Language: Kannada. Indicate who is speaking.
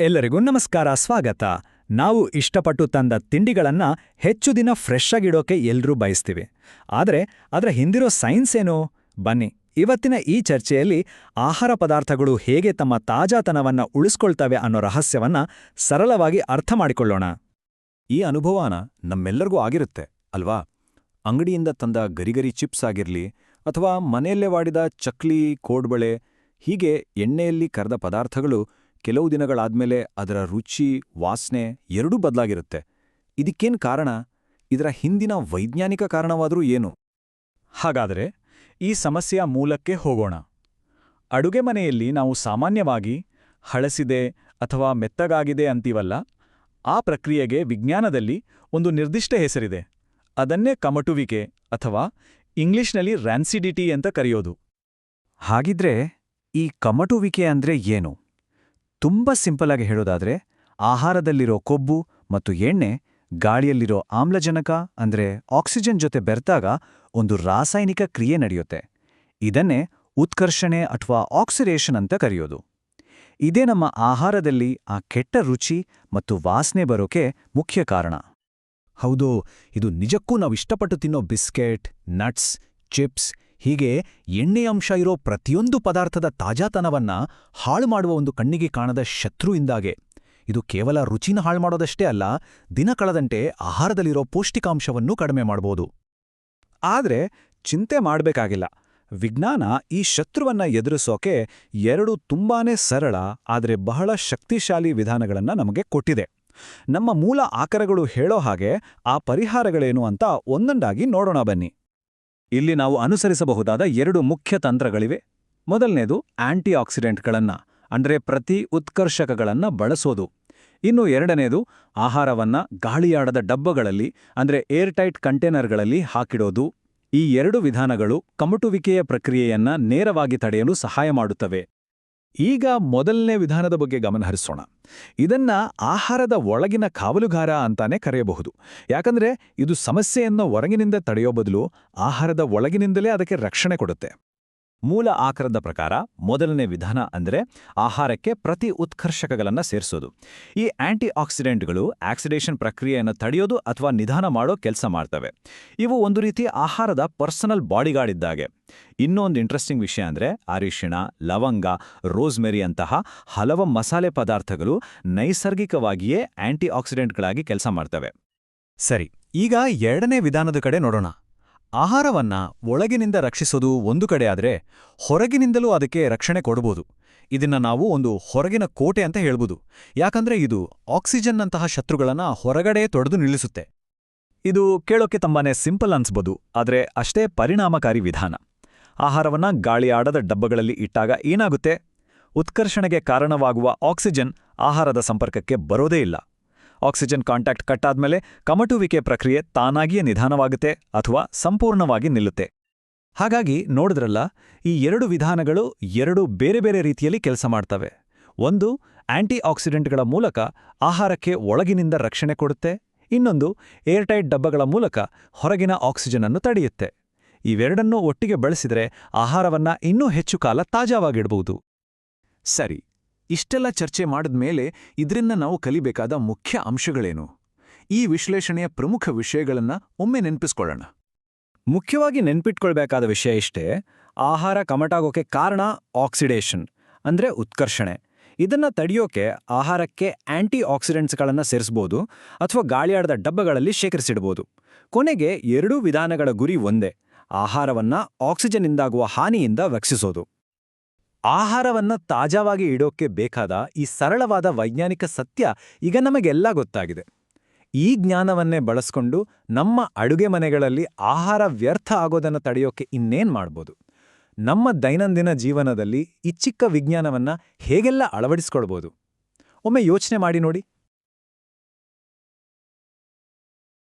Speaker 1: ಎಲ್ಲರಿಗೂ ನಮಸ್ಕಾರ, ಸ್ವಾಗತ. ನಾವು ಇಷ್ಟಪಟ್ಟು ತಂದ ತಿಂಡಿಗಳನ್ನ ಹೆಚ್ಚು ದಿನ ಫ್ರೆಶ್ ಆಗಿಡೋಕೆ ಎಲ್ರೂ ಬಯಸ್ತೀವಿ. ಆದರೆ, ಅದರ ಹಿಂದಿರೋ ಸೈನ್ಸ್ ಏನು? ಬನ್ನಿ, ಇವತ್ತಿನ ಈ ಚರ್ಚೆಯಲ್ಲಿ ಆಹಾರ ಪದಾರ್ಥಗಳು ಹೇಗೆ ತಮ್ಮ ತಾಜಾತನವನ್ನ ಉಳಿಸ್ಕೊಳ್ತವೆ ಅನ್ನೋ ರಹಸ್ಯವನ್ನ ಸರಳವಾಗಿ ಅರ್ಥ ಮಾಡಿಕೊಳ್ಳೋಣ.
Speaker 2: ಈ ಅನುಭವನ ನಮ್ಮೆಲ್ಲರಿಗೂ ಆಗಿರುತ್ತೆ, ಅಲ್ವಾ? ಅಂಗಡಿಯಿಂದ ತಂದ ಗರಿಗರಿ ಚಿಪ್ಸ್ ಆಗಿರ್ಲಿ, ಅಥವಾ ಮನೆಯಲ್ಲೇ ವಾಡಿದ ಚಕ್ಲಿ, ಕೋಡ್ಬಳೆ, ಹೀಗೆ ಎಣ್ಣೆಯಲ್ಲಿ ಕರೆದ ಪದಾರ್ಥಗಳು ಕೆಲವು ದಿನಗಳಾದ್ಮೇಲೆ ಅದರ ರುಚಿ, ವಾಸನೆ ಎರಡೂ ಬದಲಾಗಿರುತ್ತೆ. ಇದಕ್ಕೇನು ಕಾರಣ? ಇದರ ಹಿಂದಿನ ವೈಜ್ಞಾನಿಕ ಕಾರಣವಾದರೂ ಏನು?
Speaker 1: ಹಾಗಾದರೆ ಈ ಸಮಸ್ಯೆಯ ಮೂಲಕ್ಕೆ ಹೋಗೋಣ. ಅಡುಗೆ ಮನೆಯಲ್ಲಿ ನಾವು ಸಾಮಾನ್ಯವಾಗಿ ಹಳಸಿದೆ ಅಥವಾ ಮೆತ್ತಗಾಗಿದೆ ಅಂತೀವಲ್ಲ, ಆ ಪ್ರಕ್ರಿಯೆಗೆ ವಿಜ್ಞಾನದಲ್ಲಿ ಒಂದು ನಿರ್ದಿಷ್ಟ ಹೆಸರಿದೆ. ಅದನ್ನೇ ಕಮಟುವಿಕೆ ಅಥವಾ ಇಂಗ್ಲಿಷ್ನಲ್ಲಿ ರ್ಯಾನ್ಸಿಡಿಟಿ ಅಂತ ಕರೆಯೋದು.
Speaker 2: ಹಾಗಿದ್ರೆ ಈ ಕಮಟುವಿಕೆ ಅಂದ್ರೆ ಏನು? ತುಂಬ ಸಿಂಪಲ್ ಆಗಿ ಹೇಳೋದಾದ್ರೆ, ಆಹಾರದಲ್ಲಿರೋ ಕೊಬ್ಬು ಮತ್ತು ಎಣ್ಣೆ, ಗಾಳಿಯಲ್ಲಿರೋ ಆಮ್ಲಜನಕ ಅಂದ್ರೆ ಆಕ್ಸಿಜನ್ ಜೊತೆ ಬೆರ್ತಾಗ ಒಂದು ರಾಸಾಯನಿಕ ಕ್ರಿಯೆ ನಡೆಯುತ್ತೆ. ಇದನ್ನೇ ಉತ್ಕರ್ಷಣೆ ಅಥವಾ ಆಕ್ಸಿಡೇಷನ್ ಅಂತ ಕರೆಯೋದು. ಇದೇ ನಮ್ಮ ಆಹಾರದಲ್ಲಿ ಆ ಕೆಟ್ಟ ರುಚಿ ಮತ್ತು ವಾಸನೆ ಬರೋಕೆ ಮುಖ್ಯ ಕಾರಣ. ಹೌದು, ಇದು ನಿಜಕ್ಕೂ ನಾವು ಇಷ್ಟಪಟ್ಟು ತಿನ್ನೋ ಬಿಸ್ಕೆಟ್, ನಟ್ಸ್, ಚಿಪ್ಸ್ ಹೀಗೆ ಎಣ್ಣೆ ಅಂಶ ಇರೋ ಪ್ರತಿಯೊಂದು ಪದಾರ್ಥದ ತಾಜಾತನವನ್ನ ಹಾಳು ಮಾಡುವ ಒಂದು ಕಣ್ಣಿಗೆ ಕಾಣದ ಶತ್ರುವಿಂದಾಗೆ ಇದು ಕೇವಲ ರುಚಿನ ಹಾಳು ಮಾಡೋದಷ್ಟೇ ಅಲ್ಲ, ದಿನ ಕಳೆದಂತೆ ಆಹಾರದಲ್ಲಿರೋ ಪೌಷ್ಟಿಕಾಂಶವನ್ನೂ ಕಡಿಮೆ ಮಾಡಬಹುದು ಆದರೆ ಚಿಂತೆ ಮಾಡಬೇಕಾಗಿಲ್ಲ. ವಿಜ್ಞಾನ ಈ ಶತ್ರುವನ್ನ ಎದುರಿಸೋಕೆ ಎರಡು ತುಂಬಾನೇ ಸರಳ, ಆದರೆ ಬಹಳ ಶಕ್ತಿಶಾಲಿ ವಿಧಾನಗಳನ್ನು ನಮಗೆ ಕೊಟ್ಟಿದೆ. ನಮ್ಮ ಮೂಲ ಆಕರಗಳು ಹೇಳೋ ಹಾಗೆ ಆ ಪರಿಹಾರಗಳೇನು ಅಂತ ಒಂದೊಂದಾಗಿ ನೋಡೋಣ ಬನ್ನಿ. ಇಲ್ಲಿ ನಾವು ಅನುಸರಿಸಬಹುದಾದ ಎರಡು ಮುಖ್ಯ ತಂತ್ರಗಳಿವೆ. ಮೊದಲನೇದು ಆಂಟಿ ಆಕ್ಸಿಡೆಂಟ್ಗಳನ್ನ ಅಂದರೆ ಪ್ರತಿ ಉತ್ಕರ್ಷಕಗಳನ್ನು ಬಳಸೋದು. ಇನ್ನು ಎರಡನೇದು ಆಹಾರವನ್ನ ಗಾಳಿಯಾಡದ ಡಬ್ಬಗಳಲ್ಲಿ, ಅಂದರೆ ಏರ್ಟೈಟ್ ಕಂಟೇನರ್ಗಳಲ್ಲಿ ಹಾಕಿಡೋದು. ಈ ಎರಡು ವಿಧಾನಗಳು ಕಮಟುವಿಕೆಯ ಪ್ರಕ್ರಿಯೆಯನ್ನ ನೇರವಾಗಿ ತಡೆಯಲು ಸಹಾಯ ಮಾಡುತ್ತವೆ. ಈಗ ಮೊದಲನೇ ವಿಧಾನದ ಬಗ್ಗೆ ಗಮನಹರಿಸೋಣ ಇದನ್ನ ಆಹಾರದ ಒಳಗಿನ ಕಾವಲುಗಾರ ಅಂತಾನೆ ಕರೆಯಬಹುದು. ಯಾಕಂದ್ರೆ ಇದು ಸಮಸ್ಯೆಯನ್ನು ಹೊರಗಿನಿಂದ ತಡೆಯೋ ಬದಲು ಆಹಾರದ ಒಳಗಿನಿಂದಲೇ ಅದಕ್ಕೆ ರಕ್ಷಣೆ ಕೊಡುತ್ತೆ. ಮೂಲ ಆಕಾರದ ಪ್ರಕಾರ ಮೊದಲನೇ ವಿಧಾನ ಅಂದ್ರೆ ಆಹಾರಕ್ಕೆ ಪ್ರತಿ ಉತ್ಕರ್ಷಕಗಳನ್ನು ಸೇರಿಸೋದು. ಈ ಆಂಟಿ ಆಕ್ಸಿಡೆಂಟ್ಗಳು ಆಕ್ಸಿಡೇಷನ್ ಪ್ರಕ್ರಿಯೆಯನ್ನು ತಡೆಯೋದು ಅಥವಾ ನಿಧಾನ ಮಾಡೋ ಕೆಲಸ ಮಾಡ್ತವೆ. ಇವು ಒಂದು ರೀತಿ ಆಹಾರದ ಪರ್ಸನಲ್ ಬಾಡಿಗಾರ್ಡ್ ಇದ್ದಾಗೆ ಇನ್ನೊಂದು ಇಂಟ್ರೆಸ್ಟಿಂಗ್ ವಿಷಯ ಅಂದ್ರೆ ಅರಿಶಿಣ, ಲವಂಗ, ರೋಸ್ಮೆರಿ ಅಂತಹ ಹಲವು ಮಸಾಲೆ ಪದಾರ್ಥಗಳು ನೈಸರ್ಗಿಕವಾಗಿಯೇ ಆಂಟಿ ಆಕ್ಸಿಡೆಂಟ್ಗಳಾಗಿ ಕೆಲಸ ಮಾಡ್ತವೆ. ಸರಿ, ಈಗ ಎರಡನೇ ವಿಧಾನದ ಕಡೆ ನೋಡೋಣ. ಆಹಾರವನ್ನ ಒಳಗಿನಿಂದ ರಕ್ಷಿಸೋದು ಒಂದು ಕಡೆ ಆದ್ರೆ ಹೊರಗಿನಿಂದಲೂ ಅದಕ್ಕೆ ರಕ್ಷಣೆ ಕೊಡಬಹುದು ಇದನ್ನ ನಾವು ಒಂದು ಹೊರಗಿನ ಕೋಟೆ ಅಂತ ಹೇಳ್ಬೋದು. ಯಾಕಂದ್ರೆ ಇದು ಆಕ್ಸಿಜನ್ನಂತಹ ಶತ್ರುಗಳನ್ನ ಹೊರಗಡೆ ತೊಡೆದು ನಿಲ್ಲಿಸುತ್ತೆ. ಇದು ಕೇಳೋಕೆ ತುಂಬಾನೇ ಸಿಂಪಲ್ ಅನ್ಸ್ಬೋದು, ಆದ್ರೆ ಅಷ್ಟೇ ಪರಿಣಾಮಕಾರಿ ವಿಧಾನ. ಆಹಾರವನ್ನ ಗಾಳಿ ಆಡದ ಡಬ್ಬಗಳಲ್ಲಿ ಇಟ್ಟಾಗ ಏನಾಗುತ್ತೆ? ಉತ್ಕರ್ಷಣೆಗೆ ಕಾರಣವಾಗುವ ಆಕ್ಸಿಜನ್ ಆಹಾರದ ಸಂಪರ್ಕಕ್ಕೆ ಬರೋದೇ ಇಲ್ಲ. ಆಕ್ಸಿಜನ್ ಕಾಂಟ್ಯಾಕ್ಟ್ ಕಟ್ಟಾದ್ಮೇಲೆ ಕಮಟುವಿಕೆ ಪ್ರಕ್ರಿಯೆ ತಾನಾಗಿಯೇ ನಿಧಾನವಾಗುತ್ತೆ ಅಥವಾ ಸಂಪೂರ್ಣವಾಗಿ ನಿಲ್ಲುತ್ತೆ. ಹಾಗಾಗಿ ನೋಡಿದ್ರಲ್ಲ, ಈ ಎರಡು ವಿಧಾನಗಳು ಎರಡು ಬೇರೆ ಬೇರೆ ರೀತಿಯಲ್ಲಿ ಕೆಲಸ ಮಾಡ್ತವೆ. ಒಂದು ಆಂಟಿ ಆಕ್ಸಿಡೆಂಟ್ಗಳ ಮೂಲಕ ಆಹಾರಕ್ಕೆ ಒಳಗಿನಿಂದ ರಕ್ಷಣೆ ಕೊಡುತ್ತೆ, ಇನ್ನೊಂದು ಏರ್ಟೈಟ್ ಡಬ್ಬಗಳ ಮೂಲಕ ಹೊರಗಿನ ಆಕ್ಸಿಜನ್ ಅನ್ನು ತಡೆಯುತ್ತೆ. ಇವೆರಡನ್ನೂ ಒಟ್ಟಿಗೆ ಬಳಸಿದರೆ ಆಹಾರವನ್ನ ಇನ್ನೂ ಹೆಚ್ಚು ಕಾಲ ತಾಜಾವಾಗಿಡಬಹುದು ಸರಿ ಇಷ್ಟೆಲ್ಲ ಚರ್ಚೆ ಮಾಡಿದ್ಮೇಲೆ ಇದರಿಂದ ನಾವು ಕಲಿಬೇಕಾದ ಮುಖ್ಯ ಅಂಶಗಳೇನು? ಈ ವಿಶ್ಲೇಷಣೆಯ ಪ್ರಮುಖ ವಿಷಯಗಳನ್ನ ಒಮ್ಮೆ ನೆನಪಿಸ್ಕೊಳ್ಳೋಣ. ಮುಖ್ಯವಾಗಿ ನೆನ್ಪಿಟ್ಕೊಳ್ಬೇಕಾದ ವಿಷಯ ಇಷ್ಟೇ, ಆಹಾರ ಕಮಟಾಗೋಕೆ ಕಾರಣ ಆಕ್ಸಿಡೇಷನ್, ಅಂದ್ರೆ ಉತ್ಕರ್ಷಣೆ. ಇದನ್ನ ತಡೆಯೋಕೆ ಆಹಾರಕ್ಕೆ ಆಂಟಿ ಆಕ್ಸಿಡೆಂಟ್ಸ್ಗಳನ್ನು ಸೇರಿಸ್ಬೋದು, ಅಥವಾ ಗಾಳಿಯಾಡದ ಡಬ್ಬಗಳಲ್ಲಿ ಶೇಖರಿಸಿಡ್ಬೋದು. ಕೊನೆಗೆ ಎರಡೂ ವಿಧಾನಗಳ ಗುರಿ ಒಂದೇ, ಆಹಾರವನ್ನ ಆಕ್ಸಿಜನ್ನಿಂದಾಗುವ ಹಾನಿಯಿಂದ ರಕ್ಷಿಸೋದು. ಆಹಾರವನ್ನ ತಾಜಾವಾಗಿ ಇಡೋಕೆ ಬೇಕಾದ ಈ ಸರಳವಾದ ವೈಜ್ಞಾನಿಕ ಸತ್ಯ ಈಗ ನಮಗೆಲ್ಲ ಗೊತ್ತಾಗಿದೆ. ಈ ಜ್ಞಾನವನ್ನೇ ಬಳಸ್ಕೊಂಡು ನಮ್ಮ ಅಡುಗೆ ಮನೆಗಳಲ್ಲಿ ಆಹಾರ ವ್ಯರ್ಥ ಆಗೋದನ್ನು ತಡೆಯೋಕೆ ಇನ್ನೇನ್ ಮಾಡ್ಬೋದು? ನಮ್ಮ ದೈನಂದಿನ ಜೀವನದಲ್ಲಿ ಈ ಚಿಕ್ಕ ವಿಜ್ಞಾನವನ್ನ ಹೇಗೆಲ್ಲ ಅಳವಡಿಸ್ಕೊಳ್ಬೋದು? ಒಮ್ಮೆ ಯೋಚನೆ ಮಾಡಿ ನೋಡಿ.